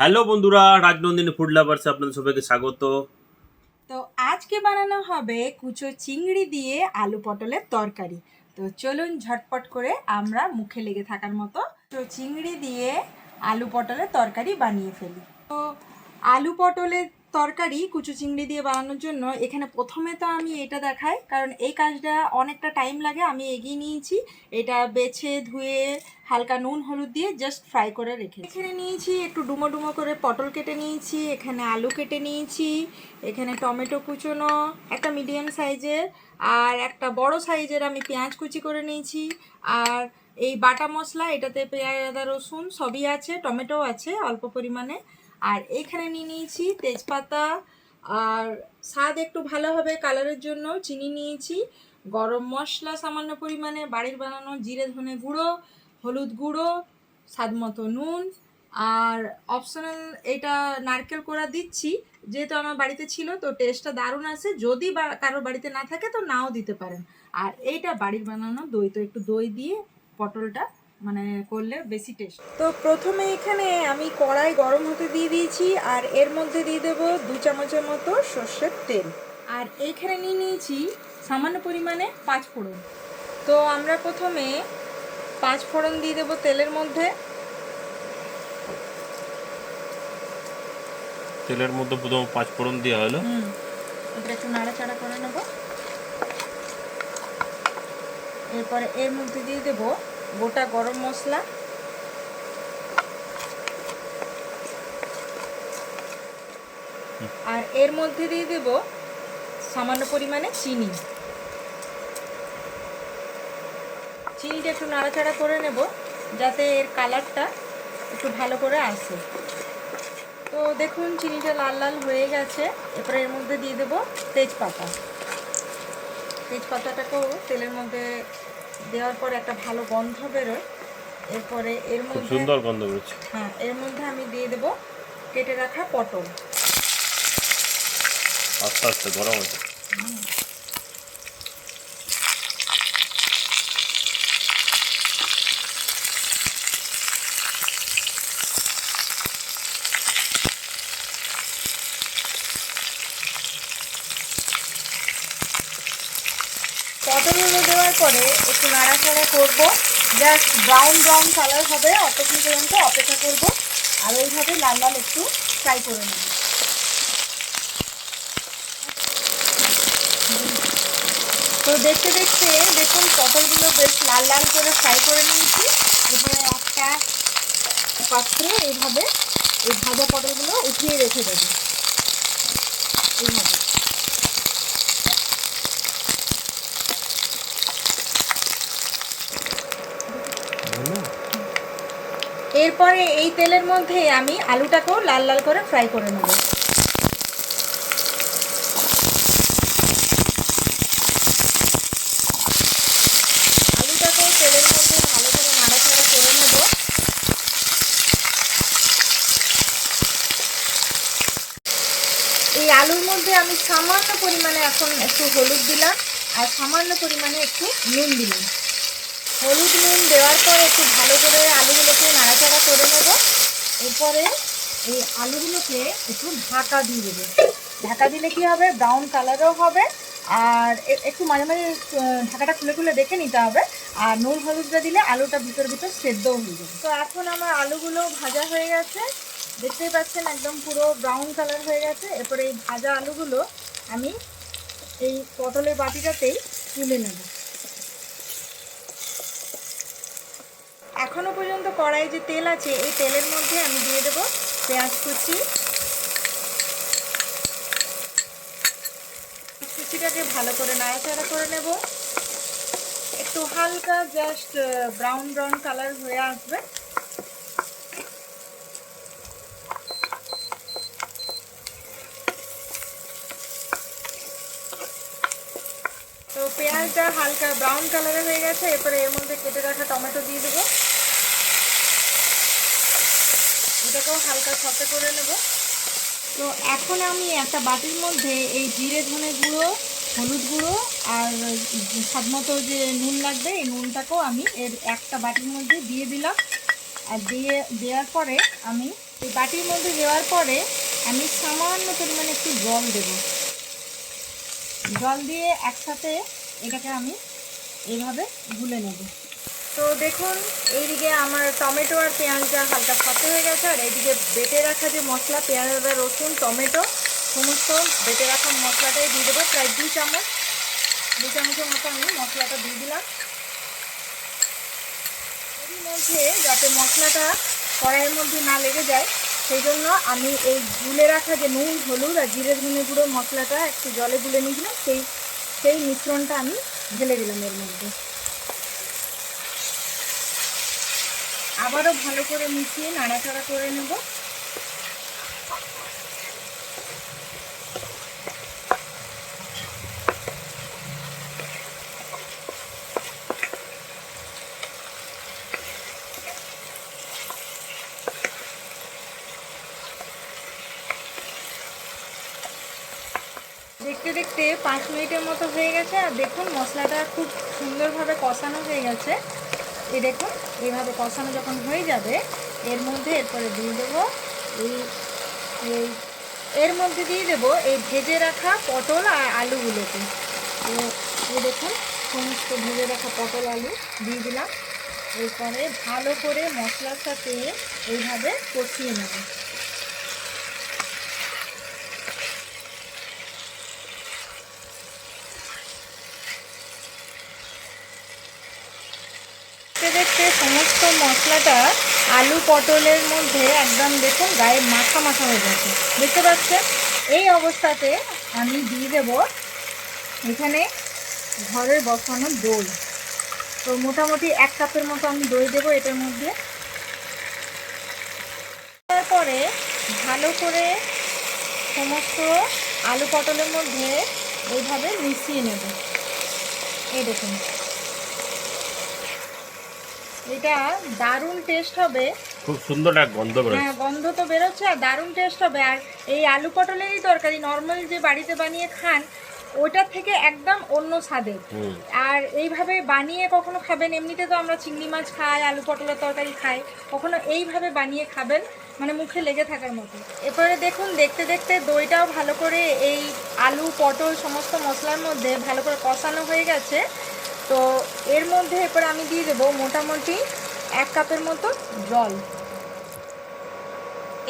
Hello বন্ধুরা, Rajnandini food lovers আপনাদের সবাইকে স্বাগত। তো আজকে বানানো হবে কুচো চিংড়ি দিয়ে আলু পটলের তরকারি। তো চলুন ঝটপট করে আমরা মুখে লেগে থাকার মতো তো চিংড়ি দিয়ে আলু পটলের তরকারি বানিয়ে ফেলি। তো আলু পটলের তরকারি কুচু চিংড়ি দিয়ে বানানোর জন্য এখানে প্রথমে তো আমি এটা দেখাই, কারণ এই কাজটা অনেকটা টাইম লাগে, আমি এগিয়ে নিয়েছি। এটা বেছে, ধুয়ে, হালকা নুন, হলুদ দিয়ে জাস্ট ফ্রাই করে রেখে এখানে নিয়েছি একটু ডুমো ডুমো করে পটল কেটে নিয়েছি, এখানে আলু কেটে নিয়েছি, এখানে টমেটো কুচোনো, একটা মিডিয়াম সাইজের আর একটা বড় সাইজের আমি পেঁয়াজ কুচি করে নিয়েছি, আর এই বাটা মশলা, এটাতে পেঁয়াজ, আদা, রসুন সবই আছে টমেটো আছে অল্প পরিমাণে। আর এখানে নিয়ে নিয়েছি তেজপাতা আর স্বাদ একটু ভালো হবে কালারের জন্য। চিনি নিয়েছি, গরম মশলা সামান্য পরিমাণে, বাড়ির বানানো জিরে ধনে গুঁড়ো, হলুদ গুঁড়ো, স্বাদ মতো নুন আর অপশনাল এটা নারকেল কোড়া দিচ্ছি। যেহেতু আমার বাড়িতে ছিল তো টেস্টটা দারুণ আছে। যদি বা কারও বাড়িতে না থাকে তো নাও দিতে পারেন। আর এইটা বাড়ির বানানো দই, তো একটু দই দিয়ে পটলটা মানে করলে বেশি টেস্ট তো প্রথমে এখানে আমি কড়াই গরম হতে দিয়ে দিয়েছি আর এর মধ্যে দিয়ে দেবো দু চামচের মতো সর্ষের তেল। আর এইখানে নিয়ে নিয়েছি সামান্য পরিমাণে পাঁচ ফোড়ন। তো আমরা প্রথমে পাঁচ ফোড়ন দিয়ে দেবো তেলের মধ্যে। তেলের মধ্যে প্রথম পাঁচ ফোড়ন দেওয়া হলো। হুম এটা একটু নাড়াচাড়া করে নেব। এরপরে এর মধ্যে দিয়ে দেব গোটা গরম মশলা। আর এর মধ্যে দিয়ে দেব সামান্য পরিমাণে চিনি। চিনিটা একটু নাড়াচাড়া করে নেব, যাতে এর কালারটা একটু ভালো করে আসে। তো দেখুন, চিনিটা লাল লাল হয়ে গেছে। এরপরে এর মধ্যে দিয়ে দেবো তেজপাতা। তেজপাতাটাকেও তেলের মধ্যে দেওয়ার পর একটা ভালো গন্ধ বেরোয়। এরপরে এর মধ্যে সুন্দর গন্ধ বেরোচ্ছে। হ্যাঁ এর মধ্যে আমি দিয়ে দেব কেটে রাখা পটল। আস্তে আস্তে গরম আছে পটলগুলো দেওয়ার পরে একটু নাড়াচাড়া করব। জাস্ট ব্রাউন ব্রাউন কালার হবে, অতক্ষণ পর্যন্ত অপেক্ষা করব। আর ওইভাবে লাল লাল একটু ফ্রাই করে নেব। তো দেখতে দেখতে দেখুন পটলগুলো বেশ লাল লাল করে ফ্রাই করে নিয়েছি। এরপরে একটা পাত্রে এইভাবে এই ভাজা পটলগুলো উঠিয়ে রেখে দেবো। এইভাবে। এরপরে এই তেলের মধ্যে আমি আলুটাকেও লাল লাল করে ফ্রাই করে নেব। তেলের মধ্যে ভালো করে করে নেব। এই আলুর মধ্যে আমি সামান্য পরিমাণে এখন একটু হলুদ দিলাম আর সামান্য পরিমাণে একটু নুন দিলাম। হলুদ নুন দেওয়ার পর একটু ভালো করে আলুগুলোকে নাড়াচাড়া করে নেব। এরপরে এই আলুগুলোকে একটু ঢাকা দিয়ে দেবো। ঢাকা দিলে কি হবে? ব্রাউন কালারও হবে। আর একটু মাঝে মাঝে ঢাকাটা খুলে খুলে দেখে নিতে হবে। আর নুন হলুদটা দিলে আলুটা ভিতর ভিতর সেদ্ধও হয়ে যাবে। তো এখন আমার আলুগুলো ভাজা হয়ে গেছে। দেখতেই পাচ্ছেন একদম পুরো ব্রাউন কালার হয়ে গেছে। এরপরে এই ভাজা আলুগুলো আমি এই পটলের বাটিটাতেই তুলে নেব। এখনও পর্যন্ত কড়াইয়ে যে তেল আছে, এই তেলের মধ্যে আমি দিয়ে দেবো পেঁয়াজ কুচি। কুচিটাকে ভালো করে নাড়াচাড়া করে নেব। একটু হালকা জাস্ট ব্রাউন ব্রাউন কালার হয়ে আসবে। তো পেঁয়াজটা হালকা ব্রাউন কালারের হয়ে গেছে, এরপরে এর মধ্যে কেটে রাখা টমেটো দিয়ে দেবো। এটাকেও হালকা সতে করে নেব। তো এখন আমি একটা বাটির মধ্যে এই জিরে ধনে গুঁড়ো, হলুদ গুঁড়ো আর স্বাদ মতো যে নুন লাগবে, এই নুনটাকেও আমি এর একটা বাটির মধ্যে দিয়ে দিলাম। আর দিয়ে, দেওয়ার পরে আমি এই বাটির মধ্যে দেওয়ার পরে আমি সামান্য পরিমাণে একটু জল দেব। জল দিয়ে একসাথে এটাকে আমি এইভাবে গুলে নেব। তো দেখুন, এইদিকে আমার টমেটো আর পেঁয়াজটা হালকা শক্ত হয়ে গেছে, আর এইদিকে বেটে রাখা যে মশলা, পেঁয়াজ, আদা, রসুন, টমেটো, সমস্ত বেটে রাখা মশলাটাই দিয়ে দেবো, প্রায় দু চামচ, দু চামচের মতো আমি মশলাটা দিয়ে দিলাম। এরই মধ্যে যাতে মশলাটা কড়াইয়ের মধ্যে না লেগে যায়, সেই জন্য আমি এই গুলে রাখা যে নুন, হলুদ আর জিরে ধনে গুঁড়ো মশলাটা একটু জলে গুলে নিয়েছিলাম, সেই সেই মিশ্রণটা আমি ঢেলে দিলাম এর মধ্যে। আবারও ভালো করে মিশিয়ে নাড়াচাড়া করে নেব। দেখতে দেখতে পাঁচ মিনিটের মতো হয়ে গেছে, আর দেখুন মশলাটা খুব সুন্দরভাবে কষানো হয়ে গেছে। এই দেখুন, এইভাবে কষানো যখন হয়ে যাবে, এর মধ্যে এরপরে দিয়ে দেবো এই এই, এর মধ্যে দিয়ে দেবো এই ভেজে রাখা পটল আর আলুগুলোকে। তো এই দেখুন, সমস্ত ভেজে রাখা পটল, আলু দিয়ে দিলাম। এরপরে ভালো করে মশলার সাথে এইভাবে কষিয়ে নেব দেখতে দেখতে সমস্ত মশলাটা আলু পটলের মধ্যে একদম দেখুন গায়ে মাখা মাখা হয়ে গেছে। দেখতে পাচ্ছেন? এই অবস্থাতে আমি দিয়ে দেব এখানে ঘরের বসানো দই। তো মোটামুটি এক কাপের মতো আমি দই দেবো এটার মধ্যে। তারপরে ভালো করে সমস্ত আলু পটলের মধ্যে এইভাবে মিশিয়ে নেব। এই দেখুন। এটা দারুণ টেস্ট হবে। খুব সুন্দর একটা গন্ধ বেরোচ্ছে। হ্যাঁ গন্ধ তো বেরোচ্ছে আর দারুণ টেস্ট হবে। আর এই আলু পটলেরই তরকারি নর্মাল যে বাড়িতে বানিয়ে খান ওটার থেকে একদম অন্য স্বাদের আর এইভাবে বানিয়ে কখনো খাবেন? এমনিতে তো আমরা চিংড়ি মাছ খাই আলু পটলের তরকারি খাই কখনো এইভাবে বানিয়ে খাবেন? মানে মুখে লেগে থাকার মতো। এরপরে দেখুন দেখতে দেখতে দইটাও ভালো করে এই আলু পটল সমস্ত মশলার মধ্যে ভালো করে কষানো হয়ে গেছে। তো এর মধ্যে এরপরে আমি দিয়ে দেবো মোটামুটি এক কাপের মতো জল।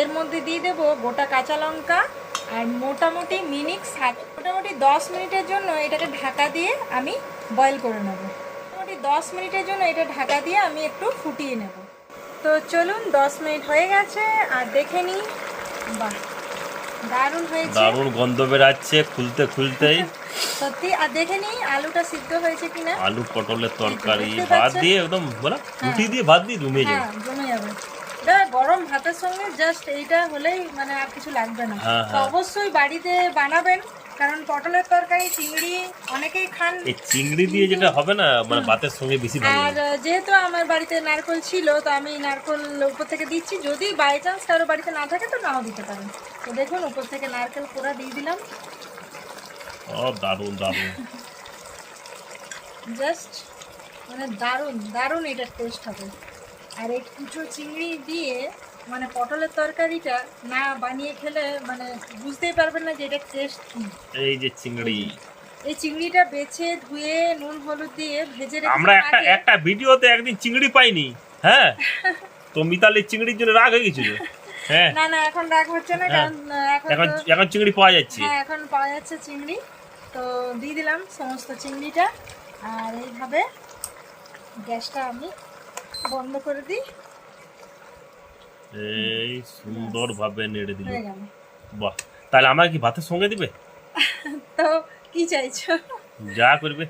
এর মধ্যে দিয়ে দেবো গোটা কাঁচা লঙ্কা আর মোটামুটি মিনিট সাত মোটামুটি দশ মিনিটের জন্য এটাকে ঢাকা দিয়ে আমি বয়েল করে নেব। মোটামুটি দশ মিনিটের জন্য এটা ঢাকা দিয়ে আমি একটু ফুটিয়ে নেব। তো চলুন দশ মিনিট হয়ে গেছে আর দেখে নিই। বাহ দারুণ হয়েছে। দারুণ গন্ধ বেরাচ্ছে খুলতে খুলতেই। সত্যি আর দেখে নিই আলুটা সিদ্ধ হয়েছে কিনা। আলু পটলের তরকারি ভাত দিয়ে একদম বলা রুটি দিয়ে ভাত দিয়ে জমে যাবে হ্যাঁ জমে যাবে। এটা গরম ভাতের সঙ্গে জাস্ট এইটা হলেই মানে আর কিছু লাগবে না। হ্যাঁ, হ্যাঁ। অবশ্যই বাড়িতে বানাবেন কারণ পটলের তরকারি চিংড়ি অনেকেই খান। এই চিংড়ি দিয়ে যেটা হবে না মানে ভাতের সঙ্গে বেশি ভালো আর যেহেতু আমার বাড়িতে নারকল ছিল তো আমি নারকল উপর থেকে দিচ্ছি। যদি বাই চান্স কারও বাড়িতে না থাকে তো নাও দিতে পারেন। তো দেখুন উপর থেকে নারকেল কোড়া দিয়ে দিলাম। ও দারুণ দারুণ। জাস্ট মানে দারুণ দারুণ এটার টেস্ট হবে। আর এই কুচো চিংড়ি দিয়ে মানে পটলের তরকারিটা না বানিয়ে খেলে মানে বুঝতেই পারবেন না যে এটা টেস্ট কী। এই যে চিংড়ি। এই চিংড়িটা বেছে ধুয়ে নুন হলুদ দিয়ে ভেজে রেখেছিলাম আমরা একটা একটা ভিডিওতে একদিন চিংড়ি পাইনি হ্যাঁ? তো মিতালির চিংড়ির জন্য রাগ হয়ে গেছিল। না না এখন রাগ হচ্ছে না হ্যাঁ। কারণ এখন এখন চিংড়ি পাওয়া যাচ্ছে। হ্যাঁ এখন পাওয়া যাচ্ছে চিংড়ি। তো দিয়ে দিলাম সমস্ত চিংড়িটা। আর এইভাবে গ্যাসটা আমি বন্ধ করে দিই। এই সুন্দর ভাবে নেড়ে দিল। বাহ। তাহলে আমার কি ভাতের সঙ্গে দিবে? তো কি চাইছো? যা করবে।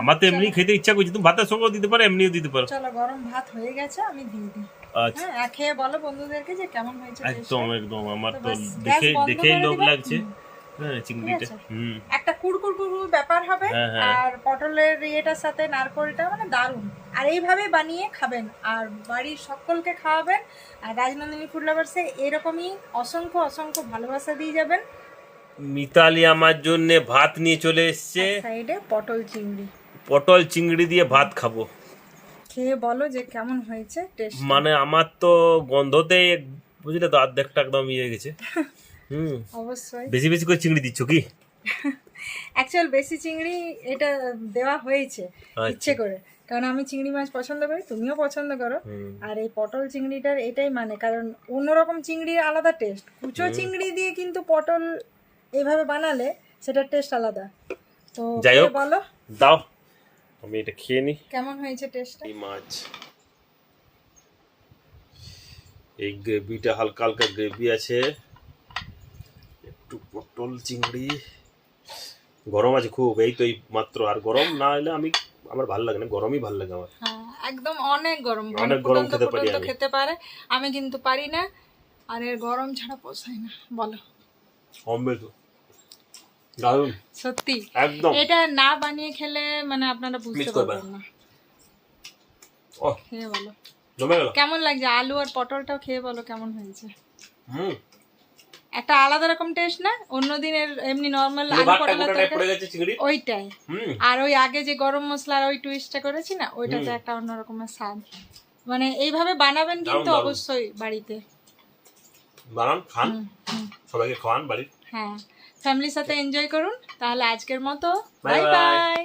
আমার তো এমনি খেতে ইচ্ছা করছে তুমি ভাতের সঙ্গেও দিতে পারো এমনিও দিতে পারো। চলো গরম ভাত হয়ে গেছে আমি দিয়ে দিই। আচ্ছা। হ্যাঁ খেয়ে বলো বন্ধুদেরকে যে কেমন হয়েছে একদম একদম আমার তো তো দেখে দেখেই লোভ লাগছে। হ্যাঁ চিংড়িটা হুম। একটা কুড়কুর কুড়কুর ব্যাপার হবে হ্যাঁ, হ্যাঁ। আর পটলের ইয়েটার সাথে নারকলটা মানে দারুণ। আর এইভাবে বানিয়ে খাবেন আর বাড়ির সকলকে খাওয়াবেন আর রাজনন্দিনী ফুড লাভার্সে এরকমই অসংখ্য অসংখ্য ভালোবাসা দিয়ে যাবেন। মিতালি আমার জন্য ভাত নিয়ে চলে এসছে। সাইডে পটল চিংড়ি। পটল চিংড়ি দিয়ে ভাত খাব। খেয়ে বলো যে কেমন হয়েছে টেস্ট মানে আমার তো গন্ধতে বুঝলে তো অর্ধেকটা একদম ইয়ে গেছে। হুম। অবশ্যই। বেশি বেশি করে চিংড়ি দিচ্ছ কি? অ্যাকচুয়াল বেশি চিংড়ি এটা দেওয়া হয়েছে আচ্ছা। ইচ্ছে করে। কারণ আমি চিংড়ি মাছ পছন্দ করি তুমিও পছন্দ করো। আর এই পটল চিংড়িটার এটাই মানে কারণ অন্যরকম চিংড়ির আলাদা টেস্ট কুচো চিংড়ি দিয়ে কিন্তু পটল এইভাবে বানালে সেটার টেস্ট আলাদা। তো যাই হোক। বলো। দাও। আমি এটা খেয়ে নি। কেমন হয়েছে টেস্টটা এই মাছ। এই গ্রেভিটা হালকা হালকা গ্রেভি আছে। একটু পটল চিংড়ি। গরম আছে খুব এই তো এই মাত্র। আর গরম না হলে আমি আমার ভালো লাগে না গরমই ভালো লাগে আমার। হ্যাঁ একদম অনেক গরম। অনেক গরম খেতে পারি আমি। খেতে পারে আমি কিন্তু পারি না। আর এর গরম ছাড়া পোষায় না বলো। অমৃত। দারুণ সত্যি। একদম। এটা না বানিয়ে খেলে মানে আপনারা বুঝতে পারবেন না। ও খেয়ে বলো। জমে গেল। কেমন লাগছে? আলু আর পটলটাও খেয়ে বলো কেমন হয়েছে? হুম। একটা আলাদা রকম টেস্ট না? অন্য দিনের এমনি নর্মাল আলু পটলের তরকারি? ওইটাই। আর ওই আগে যে গরম মশলার ওই টুইস্টটা করেছি না ওইটাতে একটা অন্য রকমের স্বাদ। মানে এইভাবে বানাবেন কিন্তু অবশ্যই বাড়িতে। বানান খান। সবাইকে খাওয়ান বাড়ির। হ্যাঁ। ফ্যামিলির সাথে এনজয় করুন। তাহলে আজকের মতো। Bye bye